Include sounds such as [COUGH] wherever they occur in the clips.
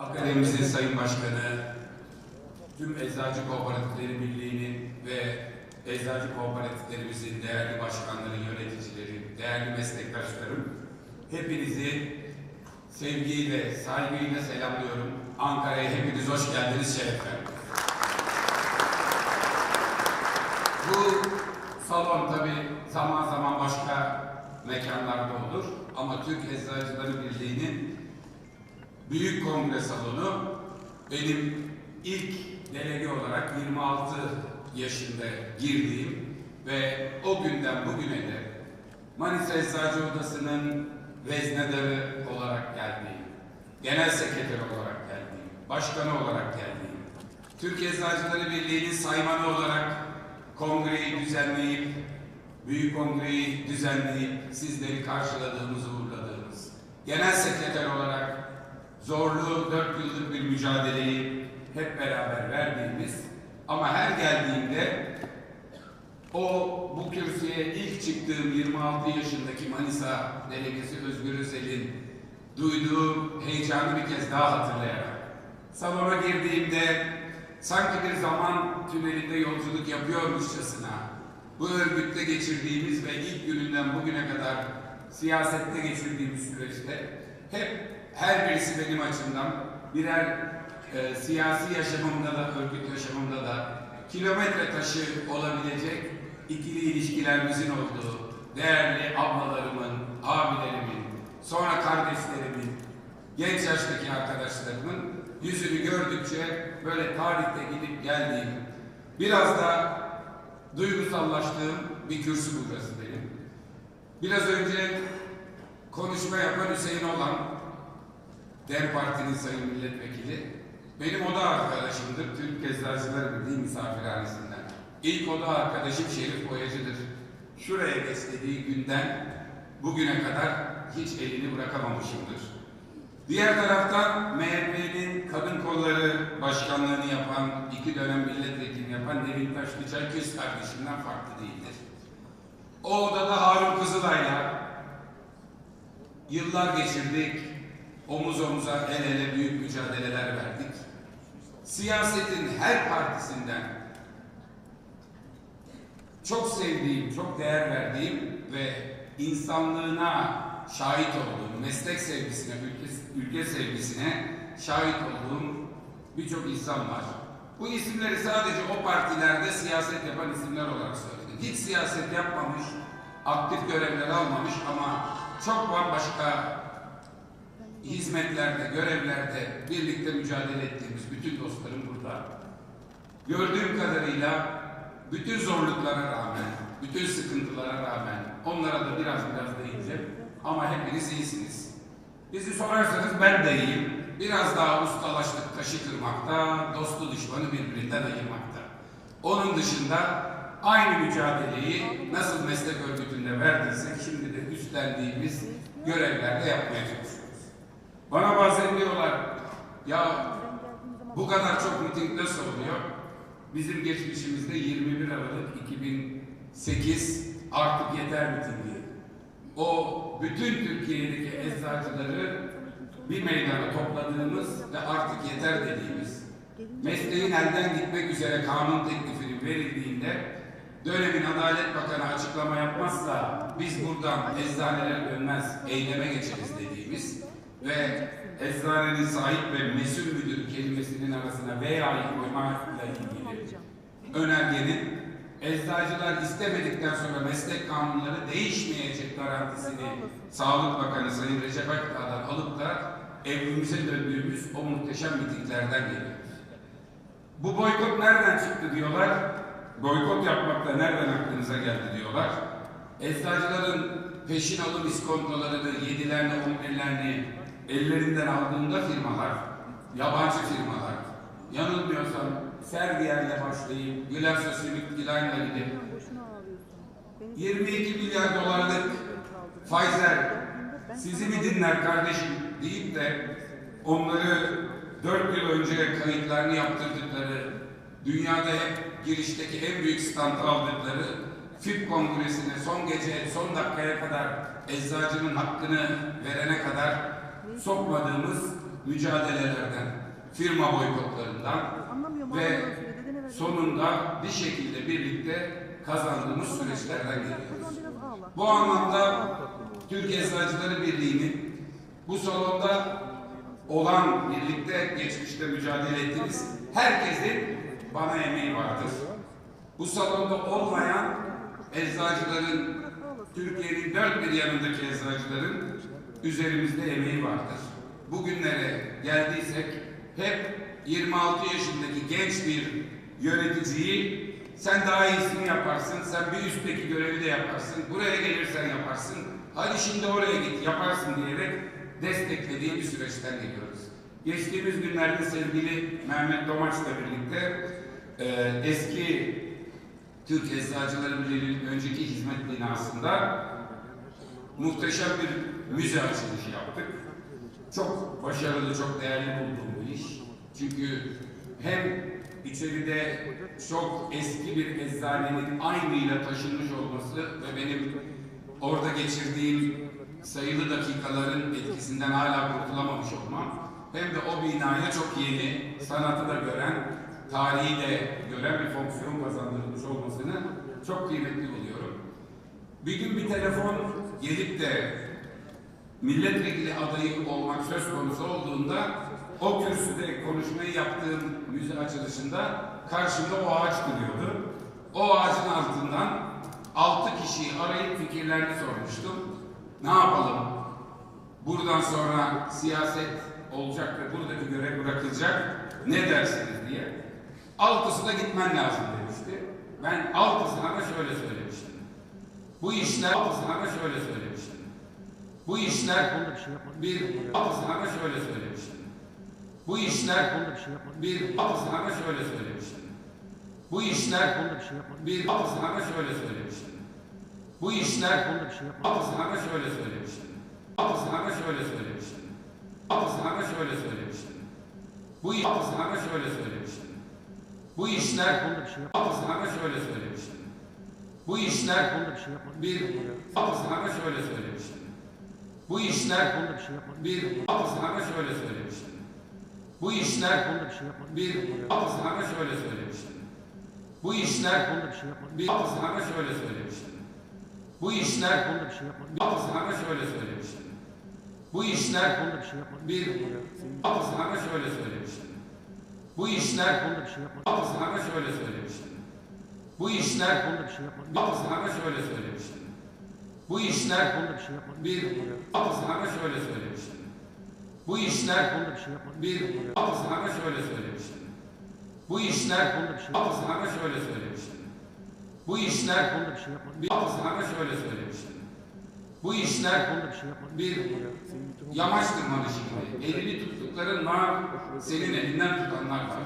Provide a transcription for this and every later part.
Akademimizin Sayın Başkanı, tüm Eczacı Kooperatifleri Birliği'nin ve Eczacı Kooperatiflerimizin değerli başkanları, yöneticileri, değerli meslektaşlarım, hepinizi sevgiyle, saygıyla selamlıyorum. Ankara'ya hepiniz hoş geldiniz, şeref. Bu salon tabi zaman zaman başka mekanlarda olur ama Türk Eczacıları Birliği'nin Büyük Kongre Salonu benim ilk delege olarak 26 yaşında girdiğim ve o günden bugüne de Manisa Eczacı Odası'nın veznedarı olarak geldiğim, genel sekreter olarak geldiğim, başkanı olarak geldiğim, Türk Eczacıları Birliği'nin saymanı olarak kongreyi düzenleyip, büyük kongreyi düzenleyip sizleri karşıladığımız, uğurladığımız, genel sekreter olarak zorlu dört yıllık bir mücadeleyi hep beraber verdiğimiz ama her geldiğimde o bu kürsüye ilk çıktığım 26 yaşındaki Manisa delegesi Özgür Özel'in duyduğu heyecanı bir kez daha hatırlayarak salona girdiğimde sanki bir zaman tünelinde yolculuk yapıyormuşçasına bu örgütte geçirdiğimiz ve ilk gününden bugüne kadar siyasette geçirdiğimiz süreçte hep her birisi benim açımdan birer e, siyasi yaşamımda da, örgüt yaşamımda da kilometre taşı olabilecek ikili ilişkilerimizin olduğu, değerli ablalarımın, abilerimin, sonra kardeşlerimin, genç yaştaki arkadaşlarımın yüzünü gördükçe böyle tarihte gidip geldiğim, biraz da duygusallaştığım bir kürsü burası benim. Biraz önce konuşma yapan Hüseyin olan DEM Parti'nin sayın milletvekili benim oda arkadaşımdır. Türk Eczacılar Birliği misafirhanesinden. İlk oda arkadaşım Şerif Boyacı'dır. Şuraya beslediği günden bugüne kadar hiç elini bırakamamışımdır. Diğer taraftan MHP'nin kadın kolları başkanlığını yapan, iki dönem milletvekili yapan Nevin Taşlıçay kız kardeşimden farklı değildir. O odada Harun Kızılay'la yıllar geçirdik, omuz omuza el ele büyük mücadeleler verdik. Siyasetin her partisinden çok sevdiğim, çok değer verdiğim ve insanlığına şahit olduğum, meslek sevgisine, ülke, ülke sevgisine şahit olduğum birçok insan var. Bu isimleri sadece o partilerde siyaset yapan isimler olarak söyledim. Hiç siyaset yapmamış, aktif görevler almamış ama çok bambaşka hizmetlerde, görevlerde birlikte mücadele ettiğimiz bütün dostlarım burada. Gördüğüm kadarıyla bütün zorluklara rağmen, bütün sıkıntılara rağmen onlara da biraz biraz değineceğim. Ama hepiniz iyisiniz. Bizi sorarsanız ben de iyiyim. Biraz daha ustalaştık taşı kırmakta, dostu düşmanı birbirinden ayırmakta. Onun dışında aynı mücadeleyi nasıl meslek örgütünde verdiysek şimdi de üstlendiğimiz görevlerde yapmaya çalışıyoruz. Ya bu kadar çok miting nasıl oluyor? Bizim geçmişimizde 21 Aralık 2008 artık yeter mitingi. O bütün Türkiye'deki eczacıları bir meydana topladığımız ve artık yeter dediğimiz mesleğin elden gitmek üzere kanun teklifinin verildiğinde dönemin Adalet Bakanı açıklama yapmazsa biz buradan eczaneler dönmez eyleme geçeriz dediğimiz ve eczanenin sahip ve mesul müdür kelimesinin arasına veya'yı koymakla ilgili önergenin eczacılar istemedikten sonra meslek kanunları değişmeyecek garantisini Sağlık Bakanı Sayın Recep Akdağ'dan alıp da evimize döndüğümüz o muhteşem mitinglerden geliyor. Bu boykot nereden çıktı diyorlar. Boykot yapmakta nereden aklınıza geldi diyorlar. Eczacıların peşin alım iskontolarını, yedilerini, on birlerini ellerinden aldığında firmalar, yabancı firmalar, yanılmıyorsam Servier'le başlayıp GlaxoSmithKline'la gidip 22 milyar dolarlık Pfizer sizi mi dinler kardeşim deyip de onları 4 yıl önce kayıtlarını yaptırdıkları, dünyada girişteki en büyük standı aldıkları FİP kongresine son gece, son dakikaya kadar eczacının hakkını verene kadar sokmadığımız mücadelelerden, firma boykotlarından ve ver. sonunda bir şekilde birlikte kazandığımız süreçlerden geliyoruz. Bu anlamda Türk Eczacıları Birliği'nin bu salonda olan birlikte geçmişte mücadele ettiğimiz herkesin bana emeği vardır. Bu salonda olmayan eczacıların, Türkiye'nin dört bir yanındaki eczacıların üzerimizde emeği vardır. Bugünlere geldiysek hep 26 yaşındaki genç bir yöneticiyi sen daha iyisini yaparsın, sen bir üstteki görevi de yaparsın, buraya gelirsen yaparsın, hadi şimdi oraya git yaparsın diyerek desteklediği bir süreçten geliyoruz. Geçtiğimiz günlerde sevgili Mehmet Domaç'la birlikte e, eski Türk Eczacıları Birliği'nin önceki hizmet binasında muhteşem bir müze açılışı yaptık. Çok başarılı, çok değerli buldum bu iş. Çünkü hem içeride çok eski bir eczanenin aynıyla taşınmış olması ve benim orada geçirdiğim sayılı dakikaların etkisinden hala kurtulamamış olmam hem de o binaya çok yeni, sanatı da gören, tarihi de gören bir fonksiyon kazandırılmış olmasını çok kıymetli buluyorum. Bir gün bir telefon gelip de milletvekili adayı olmak söz konusu olduğunda o kürsüde konuşmayı yaptığım müze açılışında karşımda o ağaç duruyordu. O ağacın altından altı kişiyi arayıp fikirlerini sormuştum. Ne yapalım? Buradan sonra siyaset olacak ve buradaki görev bırakılacak. Ne dersiniz diye. Altısına gitmen lazım demişti. Ben altısına da şöyle söylemiştim. Bu işler altısına da şöyle söylemiştim. Bu işler bir altısına da şöyle söylemiştim. Bu işler bir altısına da şöyle söylemiştim. Bu işler bir altısına da şöyle söylemiştim. Bu işler altısına da şöyle söylemiştim. Altısına da şöyle söylemiştim. Altısına da şöyle söylemiştim. Bu da şöyle söylemiştim. Bu işler altısına da şöyle söylemiştim. Bu işler bir altısına da şöyle söylemiştim. Bu işler bir altısına da şöyle söylemiştim. Bu işler bir altısına da şöyle söylemiştim. Bu işler bir altısına da şöyle söylemiştim. Bu işler bir altısına da şöyle söylemiştim. Bu işler bir altısına da şöyle söylemiştim. Bu işler altısına da şöyle söylemiştim. Bu işler altısına da şöyle söylemiştim. Bu işler bir altısına da şöyle söylemiştim. Bu işler bir altısına da şöyle söylemiştim. Bu işler altısına da şöyle söylemiştim. Bu işler bir altısına da şöyle söylemiştim. Bu işler bir yamaç tırmanışı gibi. Elini tuttukların var, senin elinden tutanlar var.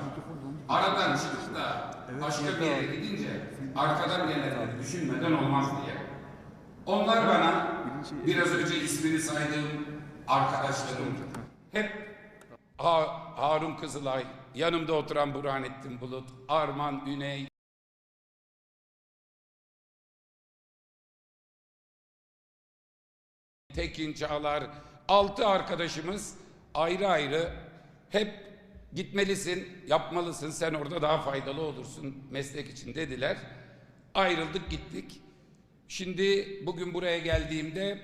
Aradan çıkıp da başka bir yere gidince arkadan gelenleri düşünmeden olmaz diye. Onlar bana biraz önce ismini saydığım arkadaşlarım hep Ha- Harun Kızılay, yanımda oturan Burhanettin Bulut, Arman Üney, Tekin Çağlar, altı arkadaşımız ayrı ayrı hep gitmelisin, yapmalısın, sen orada daha faydalı olursun meslek için dediler. Ayrıldık gittik. Şimdi bugün buraya geldiğimde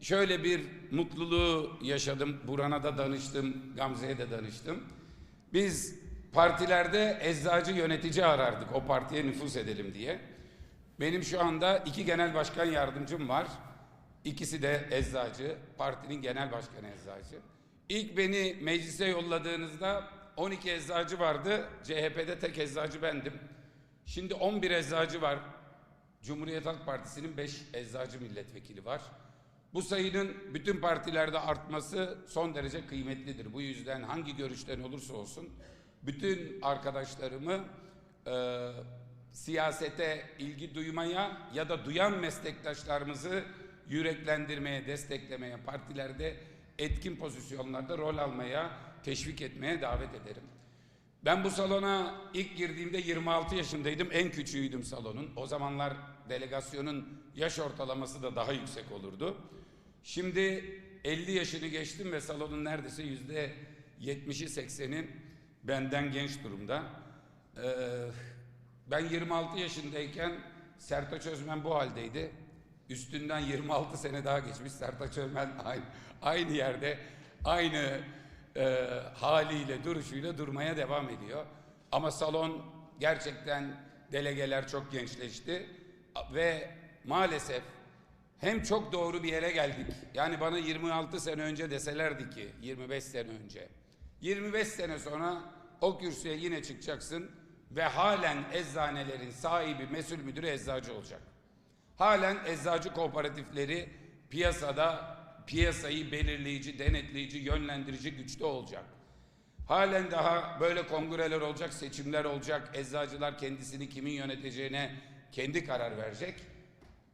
şöyle bir mutluluğu yaşadım. Burhan'a da danıştım, Gamze'ye de danıştım. Biz partilerde eczacı yönetici arardık o partiye nüfus edelim diye. Benim şu anda iki genel başkan yardımcım var. İkisi de eczacı. Partinin genel başkanı eczacı. İlk beni meclise yolladığınızda 12 eczacı vardı. CHP'de tek eczacı bendim. Şimdi 11 eczacı var. Cumhuriyet Halk Partisi'nin 5 eczacı milletvekili var. Bu sayının bütün partilerde artması son derece kıymetlidir. Bu yüzden hangi görüşten olursa olsun bütün arkadaşlarımı e, siyasete ilgi duymaya ya da duyan meslektaşlarımızı yüreklendirmeye, desteklemeye, partilerde etkin pozisyonlarda rol almaya, teşvik etmeye davet ederim. Ben bu salona ilk girdiğimde 26 yaşındaydım. En küçüğüydüm salonun. O zamanlar delegasyonun yaş ortalaması da daha yüksek olurdu. Şimdi 50 yaşını geçtim ve salonun neredeyse yüzde 70'i 80'i benden genç durumda. Ee, ben 26 yaşındayken Sertaç Özmen bu haldeydi. Üstünden 26 sene daha geçmiş Sertaç Özmen [LAUGHS] aynı, aynı yerde aynı e, haliyle duruşuyla durmaya devam ediyor. Ama salon gerçekten delegeler çok gençleşti ve maalesef hem çok doğru bir yere geldik. Yani bana 26 sene önce deselerdi ki 25 sene önce 25 sene sonra o kürsüye yine çıkacaksın ve halen eczanelerin sahibi, mesul müdürü eczacı olacak. Halen eczacı kooperatifleri piyasada piyasayı belirleyici, denetleyici, yönlendirici güçte olacak. Halen daha böyle kongreler olacak, seçimler olacak. Eczacılar kendisini kimin yöneteceğine kendi karar verecek.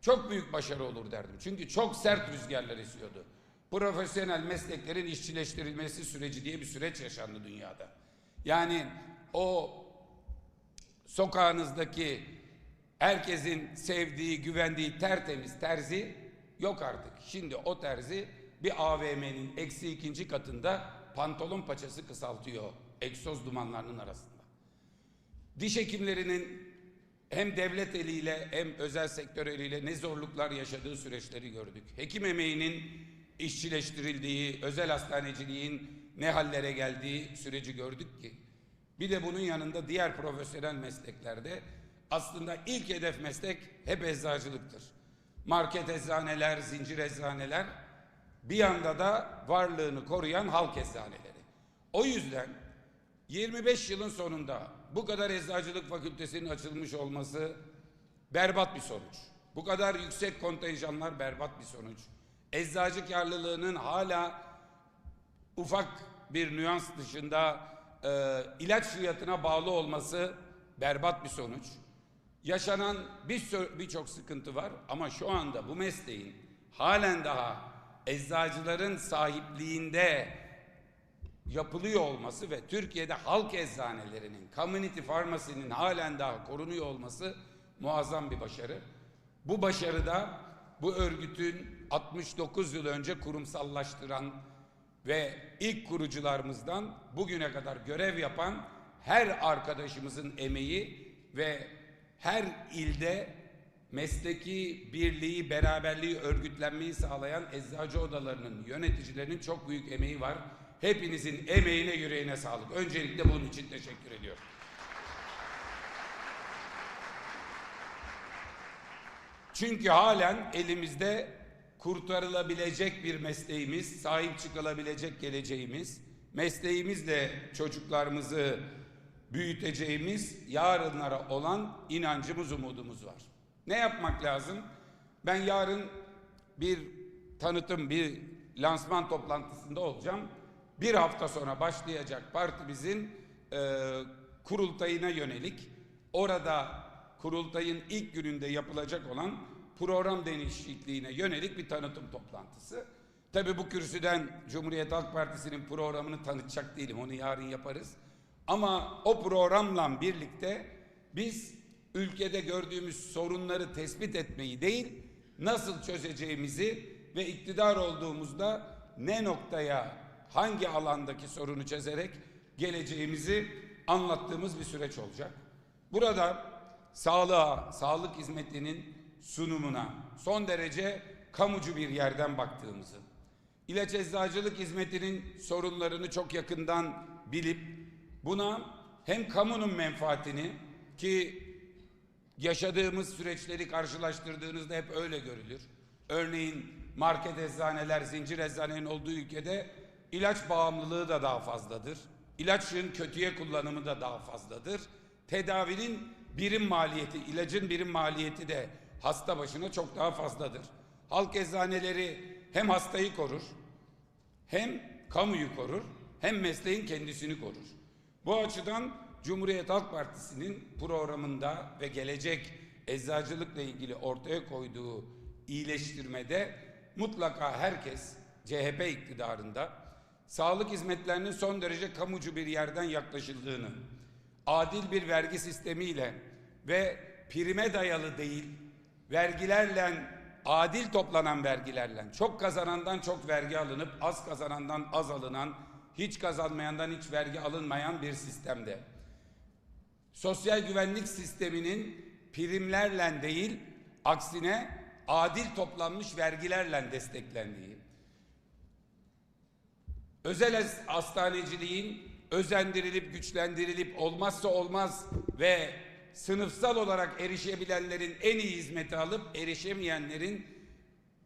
Çok büyük başarı olur derdim. Çünkü çok sert rüzgarlar esiyordu. Profesyonel mesleklerin işçileştirilmesi süreci diye bir süreç yaşandı dünyada. Yani o sokağınızdaki herkesin sevdiği, güvendiği tertemiz terzi yok artık. Şimdi o terzi bir AVM'nin eksi ikinci katında pantolon paçası kısaltıyor egzoz dumanlarının arasında. Diş hekimlerinin hem devlet eliyle hem özel sektör eliyle ne zorluklar yaşadığı süreçleri gördük. Hekim emeğinin işçileştirildiği, özel hastaneciliğin ne hallere geldiği süreci gördük ki. Bir de bunun yanında diğer profesyonel mesleklerde aslında ilk hedef meslek hep eczacılıktır. Market eczaneler, zincir eczaneler bir yanda da varlığını koruyan halk eczaneleri. O yüzden 25 yılın sonunda bu kadar eczacılık fakültesinin açılmış olması berbat bir sonuç. Bu kadar yüksek kontenjanlar berbat bir sonuç. Eczacı karlılığının hala ufak bir nüans dışında e, ilaç fiyatına bağlı olması berbat bir sonuç. Yaşanan birçok bir sıkıntı var ama şu anda bu mesleğin halen daha eczacıların sahipliğinde yapılıyor olması ve Türkiye'de halk eczanelerinin, community farmasinin halen daha korunuyor olması muazzam bir başarı. Bu başarıda bu örgütün 69 yıl önce kurumsallaştıran ve ilk kurucularımızdan bugüne kadar görev yapan her arkadaşımızın emeği ve her ilde mesleki birliği, beraberliği, örgütlenmeyi sağlayan eczacı odalarının yöneticilerinin çok büyük emeği var. Hepinizin emeğine, yüreğine sağlık. Öncelikle bunun için teşekkür ediyorum. Çünkü halen elimizde kurtarılabilecek bir mesleğimiz, sahip çıkılabilecek geleceğimiz, mesleğimizle çocuklarımızı büyüteceğimiz yarınlara olan inancımız, umudumuz var. Ne yapmak lazım? Ben yarın bir tanıtım, bir lansman toplantısında olacağım. Bir hafta sonra başlayacak partimizin e, kurultayına yönelik orada kurultayın ilk gününde yapılacak olan program değişikliğine yönelik bir tanıtım toplantısı. Tabii bu kürsüden Cumhuriyet Halk Partisi'nin programını tanıtacak değilim. Onu yarın yaparız. Ama o programla birlikte biz ülkede gördüğümüz sorunları tespit etmeyi değil, nasıl çözeceğimizi ve iktidar olduğumuzda ne noktaya, hangi alandaki sorunu çözerek geleceğimizi anlattığımız bir süreç olacak. Burada sağlığa, sağlık hizmetinin sunumuna son derece kamucu bir yerden baktığımızı, ilaç eczacılık hizmetinin sorunlarını çok yakından bilip buna hem kamunun menfaatini ki yaşadığımız süreçleri karşılaştırdığınızda hep öyle görülür. Örneğin market eczaneler, zincir eczanenin olduğu ülkede ilaç bağımlılığı da daha fazladır. İlaçın kötüye kullanımı da daha fazladır. Tedavinin birim maliyeti, ilacın birim maliyeti de hasta başına çok daha fazladır. Halk eczaneleri hem hastayı korur, hem kamuyu korur, hem mesleğin kendisini korur. Bu açıdan Cumhuriyet Halk Partisi'nin programında ve gelecek eczacılıkla ilgili ortaya koyduğu iyileştirmede mutlaka herkes CHP iktidarında sağlık hizmetlerinin son derece kamucu bir yerden yaklaşıldığını, adil bir vergi sistemiyle ve prime dayalı değil, vergilerle adil toplanan vergilerle çok kazanandan çok vergi alınıp az kazanandan az alınan hiç kazanmayandan hiç vergi alınmayan bir sistemde. Sosyal güvenlik sisteminin primlerle değil, aksine adil toplanmış vergilerle desteklendiği, özel has- hastaneciliğin özendirilip güçlendirilip olmazsa olmaz ve sınıfsal olarak erişebilenlerin en iyi hizmeti alıp erişemeyenlerin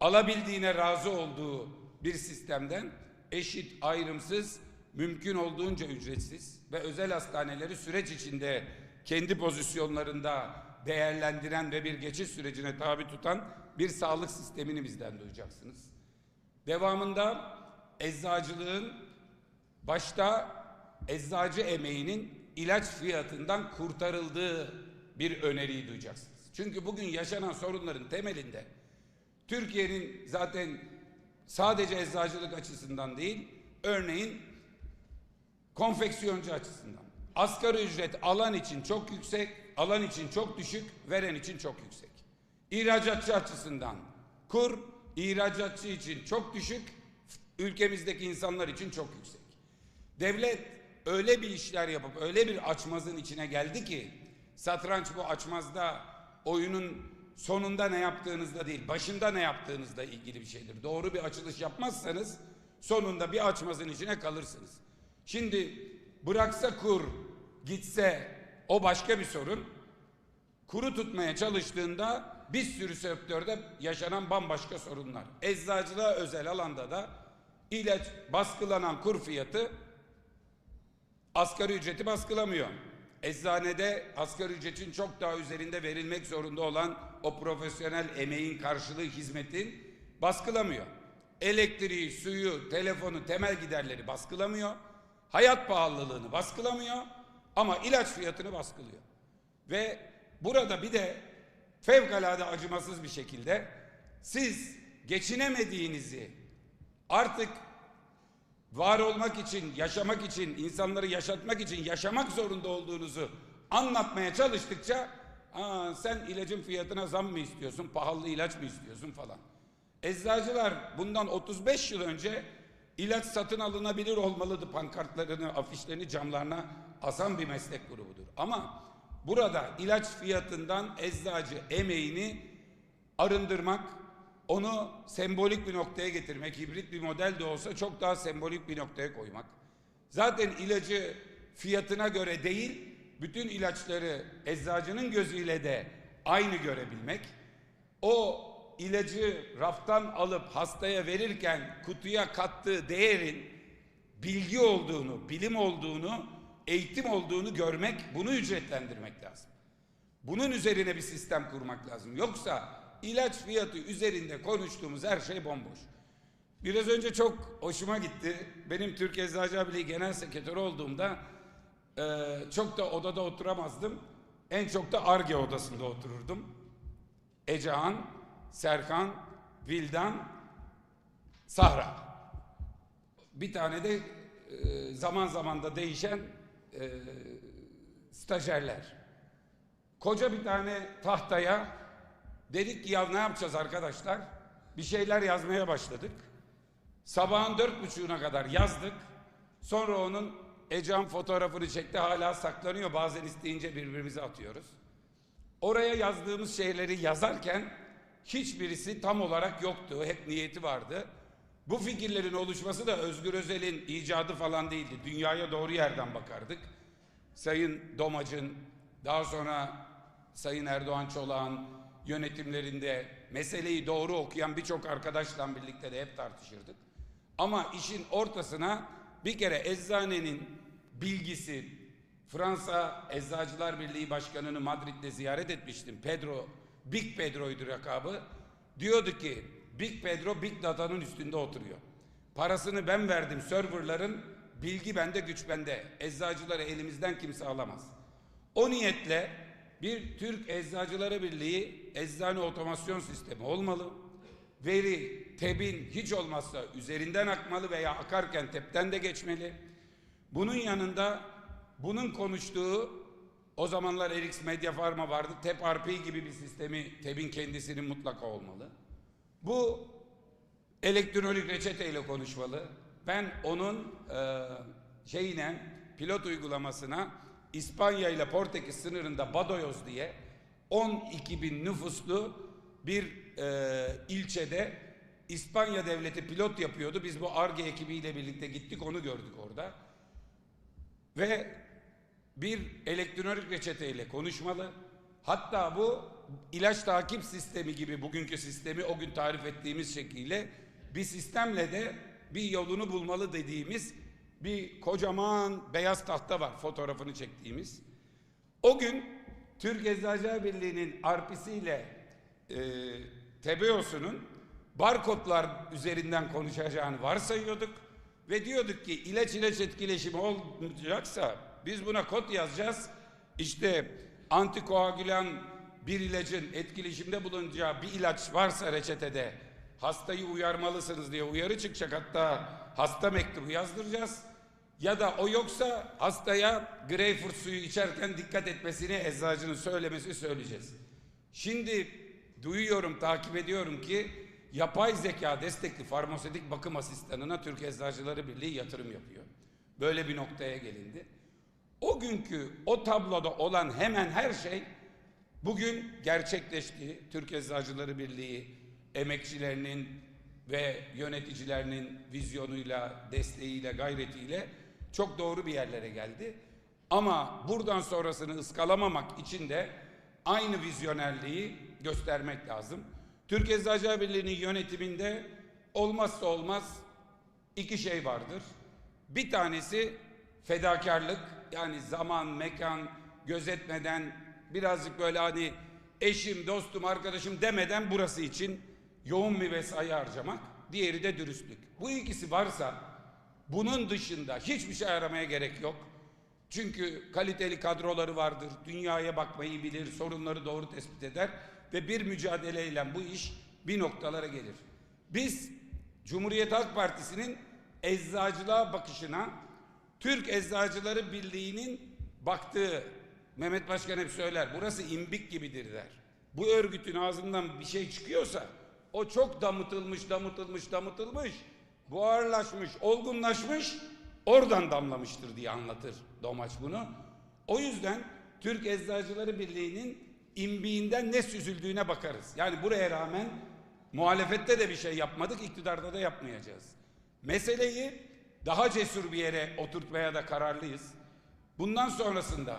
alabildiğine razı olduğu bir sistemden eşit, ayrımsız, mümkün olduğunca ücretsiz ve özel hastaneleri süreç içinde kendi pozisyonlarında değerlendiren ve bir geçiş sürecine tabi tutan bir sağlık sistemini bizden duyacaksınız. Devamında eczacılığın başta eczacı emeğinin ilaç fiyatından kurtarıldığı bir öneriyi duyacaksınız. Çünkü bugün yaşanan sorunların temelinde Türkiye'nin zaten sadece eczacılık açısından değil, örneğin konfeksiyoncu açısından. Asgari ücret alan için çok yüksek, alan için çok düşük, veren için çok yüksek. İhracatçı açısından kur ihracatçı için çok düşük, ülkemizdeki insanlar için çok yüksek. Devlet öyle bir işler yapıp öyle bir açmazın içine geldi ki satranç bu açmazda oyunun sonunda ne yaptığınızda değil başında ne yaptığınızla ilgili bir şeydir. Doğru bir açılış yapmazsanız sonunda bir açmazın içine kalırsınız. Şimdi bıraksa kur gitse o başka bir sorun. Kuru tutmaya çalıştığında bir sürü sektörde yaşanan bambaşka sorunlar. Eczacılığa özel alanda da ilaç baskılanan kur fiyatı asgari ücreti baskılamıyor. Eczanede asgari ücretin çok daha üzerinde verilmek zorunda olan o profesyonel emeğin karşılığı hizmetin baskılamıyor. Elektriği, suyu, telefonu, temel giderleri baskılamıyor. Hayat pahalılığını baskılamıyor ama ilaç fiyatını baskılıyor. Ve burada bir de fevkalade acımasız bir şekilde siz geçinemediğinizi artık var olmak için, yaşamak için, insanları yaşatmak için yaşamak zorunda olduğunuzu anlatmaya çalıştıkça Aa, sen ilacın fiyatına zam mı istiyorsun, pahalı ilaç mı istiyorsun falan. Eczacılar bundan 35 yıl önce ilaç satın alınabilir olmalıdı pankartlarını, afişlerini camlarına asan bir meslek grubudur. Ama burada ilaç fiyatından eczacı emeğini arındırmak, onu sembolik bir noktaya getirmek, hibrit bir model de olsa çok daha sembolik bir noktaya koymak. Zaten ilacı fiyatına göre değil, bütün ilaçları eczacının gözüyle de aynı görebilmek. O ilacı raftan alıp hastaya verirken kutuya kattığı değerin bilgi olduğunu, bilim olduğunu, eğitim olduğunu görmek, bunu ücretlendirmek lazım. Bunun üzerine bir sistem kurmak lazım. Yoksa ilaç fiyatı üzerinde konuştuğumuz her şey bomboş. Biraz önce çok hoşuma gitti. Benim Türk Eczacı Birliği Genel Sekreteri olduğumda e, çok da odada oturamazdım. En çok da ARGE odasında otururdum. Ecehan, Serkan, Vildan, Sahra. Bir tane de e, zaman zaman da değişen e, stajyerler. Koca bir tane tahtaya dedik ki ya ne yapacağız arkadaşlar? Bir şeyler yazmaya başladık. Sabahın dört buçuğuna kadar yazdık. Sonra onun Ecem fotoğrafını çekti hala saklanıyor. Bazen isteyince birbirimize atıyoruz. Oraya yazdığımız şeyleri yazarken hiçbirisi tam olarak yoktu. Hep niyeti vardı. Bu fikirlerin oluşması da Özgür Özel'in icadı falan değildi. Dünyaya doğru yerden bakardık. Sayın Domac'ın daha sonra Sayın Erdoğan Çolak'ın yönetimlerinde meseleyi doğru okuyan birçok arkadaşla birlikte de hep tartışırdık. Ama işin ortasına bir kere eczanenin bilgisi Fransa Eczacılar Birliği Başkanı'nı Madrid'de ziyaret etmiştim. Pedro, Big Pedro'ydu rakabı. Diyordu ki Big Pedro Big Data'nın üstünde oturuyor. Parasını ben verdim serverların, bilgi bende güç bende. Eczacıları elimizden kimse alamaz. O niyetle bir Türk Eczacıları Birliği eczane otomasyon sistemi olmalı. Veri, tebin hiç olmazsa üzerinden akmalı veya akarken tepten de geçmeli. Bunun yanında bunun konuştuğu o zamanlar Erix Media Pharma vardı. TEP RP gibi bir sistemi TEB'in kendisinin mutlaka olmalı. Bu elektronik reçeteyle konuşmalı. Ben onun e, şeyine pilot uygulamasına İspanya ile Portekiz sınırında Badoyoz diye 12 bin nüfuslu bir e, ilçede İspanya devleti pilot yapıyordu. Biz bu ARGE ekibiyle birlikte gittik onu gördük orada. Ve bir elektronik reçeteyle konuşmalı. Hatta bu ilaç takip sistemi gibi bugünkü sistemi o gün tarif ettiğimiz şekliyle bir sistemle de bir yolunu bulmalı dediğimiz bir kocaman beyaz tahta var fotoğrafını çektiğimiz. O gün Türk Eczacılar Birliği'nin arpisiyle e, TBO'sunun barkodlar üzerinden konuşacağını varsayıyorduk ve diyorduk ki ilaç ilaç etkileşimi olmayacaksa biz buna kod yazacağız. İşte antikoagülan bir ilacın etkileşimde bulunacağı bir ilaç varsa reçetede hastayı uyarmalısınız diye uyarı çıkacak. Hatta hasta mektubu yazdıracağız. Ya da o yoksa hastaya greyfurt suyu içerken dikkat etmesini eczacının söylemesi söyleyeceğiz. Şimdi duyuyorum, takip ediyorum ki yapay zeka destekli farmasötik bakım asistanına Türk Eczacıları Birliği yatırım yapıyor. Böyle bir noktaya gelindi. O günkü o tabloda olan hemen her şey bugün gerçekleşti. Türk Eczacıları Birliği emekçilerinin ve yöneticilerinin vizyonuyla, desteğiyle, gayretiyle çok doğru bir yerlere geldi. Ama buradan sonrasını ıskalamamak için de aynı vizyonerliği göstermek lazım. Türk Eczacılar Birliği'nin yönetiminde olmazsa olmaz iki şey vardır. Bir tanesi fedakarlık yani zaman, mekan gözetmeden birazcık böyle hani eşim, dostum, arkadaşım demeden burası için yoğun bir mesai harcamak. Diğeri de dürüstlük. Bu ikisi varsa bunun dışında hiçbir şey aramaya gerek yok. Çünkü kaliteli kadroları vardır, dünyaya bakmayı bilir, sorunları doğru tespit eder ve bir mücadeleyle bu iş bir noktalara gelir. Biz Cumhuriyet Halk Partisi'nin eczacılığa bakışına Türk Eczacıları Birliği'nin baktığı Mehmet Başkan hep söyler burası imbik gibidir der. Bu örgütün ağzından bir şey çıkıyorsa o çok damıtılmış, damıtılmış, damıtılmış, buharlaşmış, olgunlaşmış, oradan damlamıştır diye anlatır Domaç bunu. O yüzden Türk Eczacıları Birliği'nin imbiğinden ne süzüldüğüne bakarız. Yani buraya rağmen muhalefette de bir şey yapmadık, iktidarda da yapmayacağız. Meseleyi daha cesur bir yere oturtmaya da kararlıyız. Bundan sonrasında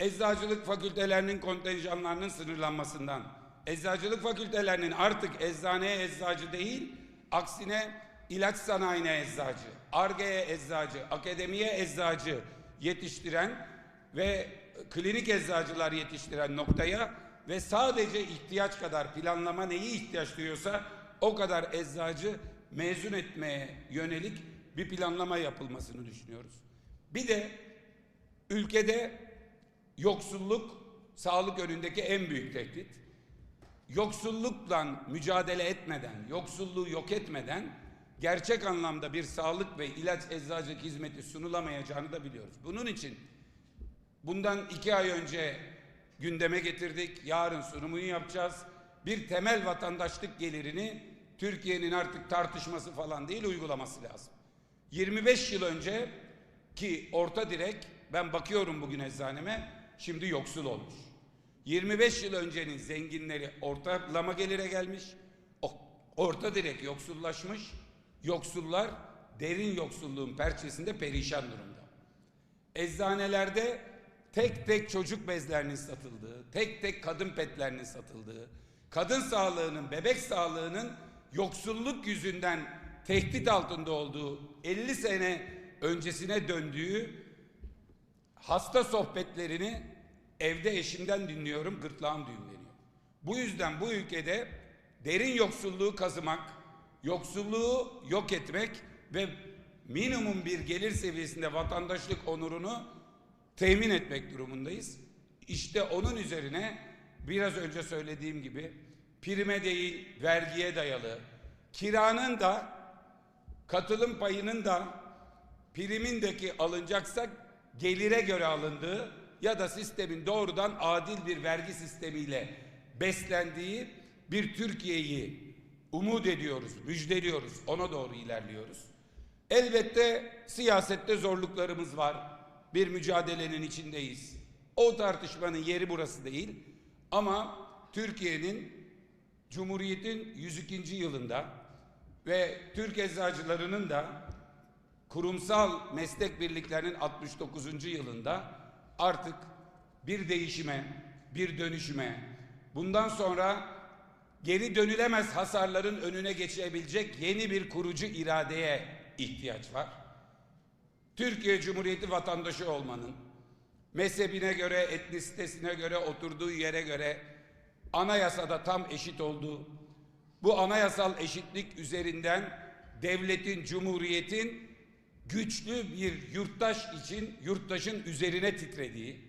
eczacılık fakültelerinin kontenjanlarının sınırlanmasından, eczacılık fakültelerinin artık eczaneye eczacı değil, aksine ilaç sanayine eczacı, argeye eczacı, akademiye eczacı yetiştiren ve klinik eczacılar yetiştiren noktaya ve sadece ihtiyaç kadar planlama neyi ihtiyaç duyuyorsa o kadar eczacı mezun etmeye yönelik bir planlama yapılmasını düşünüyoruz. Bir de ülkede yoksulluk sağlık önündeki en büyük tehdit. Yoksullukla mücadele etmeden, yoksulluğu yok etmeden gerçek anlamda bir sağlık ve ilaç eczacılık hizmeti sunulamayacağını da biliyoruz. Bunun için bundan iki ay önce gündeme getirdik. Yarın sunumunu yapacağız. Bir temel vatandaşlık gelirini Türkiye'nin artık tartışması falan değil uygulaması lazım. 25 yıl önce ki orta direk ben bakıyorum bugün eczaneme şimdi yoksul olmuş. 25 yıl öncenin zenginleri ortalama gelire gelmiş. Orta direk yoksullaşmış. Yoksullar derin yoksulluğun perçesinde perişan durumda. Eczanelerde tek tek çocuk bezlerinin satıldığı, tek tek kadın petlerinin satıldığı, kadın sağlığının, bebek sağlığının yoksulluk yüzünden tehdit altında olduğu 50 sene öncesine döndüğü hasta sohbetlerini evde eşimden dinliyorum gırtlağım düğümleniyor. Bu yüzden bu ülkede derin yoksulluğu kazımak, yoksulluğu yok etmek ve minimum bir gelir seviyesinde vatandaşlık onurunu temin etmek durumundayız. İşte onun üzerine biraz önce söylediğim gibi prime değil vergiye dayalı kiranın da katılım payının da primindeki alınacaksa gelire göre alındığı ya da sistemin doğrudan adil bir vergi sistemiyle beslendiği bir Türkiye'yi umut ediyoruz, müjdeliyoruz, ona doğru ilerliyoruz. Elbette siyasette zorluklarımız var. Bir mücadelenin içindeyiz. O tartışmanın yeri burası değil. Ama Türkiye'nin Cumhuriyet'in 102. yılında ve Türk eczacılarının da kurumsal meslek birliklerinin 69. yılında artık bir değişime, bir dönüşüme, bundan sonra geri dönülemez hasarların önüne geçebilecek yeni bir kurucu iradeye ihtiyaç var. Türkiye Cumhuriyeti vatandaşı olmanın mezhebine göre, etnisitesine göre, oturduğu yere göre anayasada tam eşit olduğu, bu anayasal eşitlik üzerinden devletin, cumhuriyetin güçlü bir yurttaş için yurttaşın üzerine titrediği,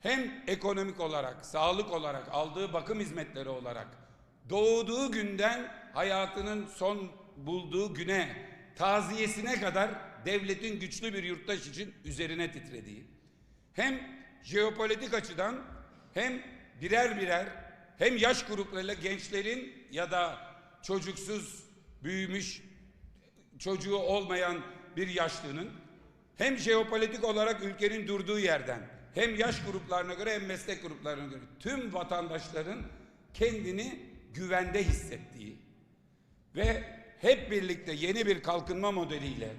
hem ekonomik olarak, sağlık olarak, aldığı bakım hizmetleri olarak doğduğu günden hayatının son bulduğu güne, taziyesine kadar devletin güçlü bir yurttaş için üzerine titrediği, hem jeopolitik açıdan hem birer birer hem yaş gruplarıyla gençlerin ya da çocuksuz büyümüş çocuğu olmayan bir yaşlının hem jeopolitik olarak ülkenin durduğu yerden hem yaş gruplarına göre hem meslek gruplarına göre tüm vatandaşların kendini güvende hissettiği ve hep birlikte yeni bir kalkınma modeliyle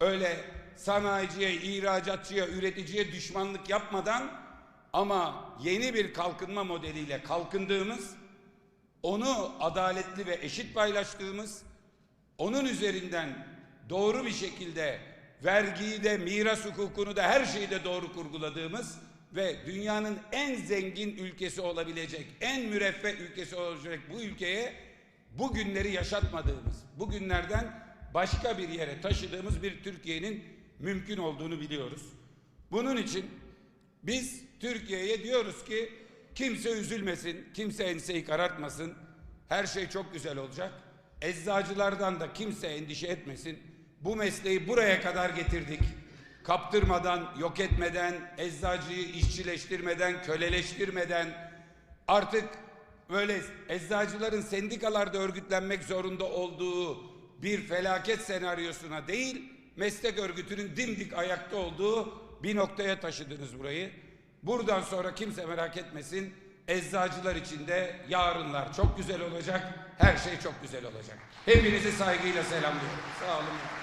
öyle sanayiciye, ihracatçıya, üreticiye düşmanlık yapmadan ama yeni bir kalkınma modeliyle kalkındığımız, onu adaletli ve eşit paylaştığımız, onun üzerinden doğru bir şekilde vergiyi de, miras hukukunu da her şeyi de doğru kurguladığımız ve dünyanın en zengin ülkesi olabilecek, en müreffeh ülkesi olacak bu ülkeye bu günleri yaşatmadığımız, bugünlerden başka bir yere taşıdığımız bir Türkiye'nin mümkün olduğunu biliyoruz. Bunun için biz Türkiye'ye diyoruz ki kimse üzülmesin, kimse enseyi karartmasın. Her şey çok güzel olacak. Eczacılardan da kimse endişe etmesin. Bu mesleği buraya kadar getirdik. Kaptırmadan, yok etmeden, eczacıyı işçileştirmeden, köleleştirmeden artık böyle eczacıların sendikalarda örgütlenmek zorunda olduğu bir felaket senaryosuna değil, meslek örgütünün dimdik ayakta olduğu bir noktaya taşıdınız burayı. Buradan sonra kimse merak etmesin. Eczacılar için de yarınlar çok güzel olacak. Her şey çok güzel olacak. Hepinizi saygıyla selamlıyorum. Sağ olun.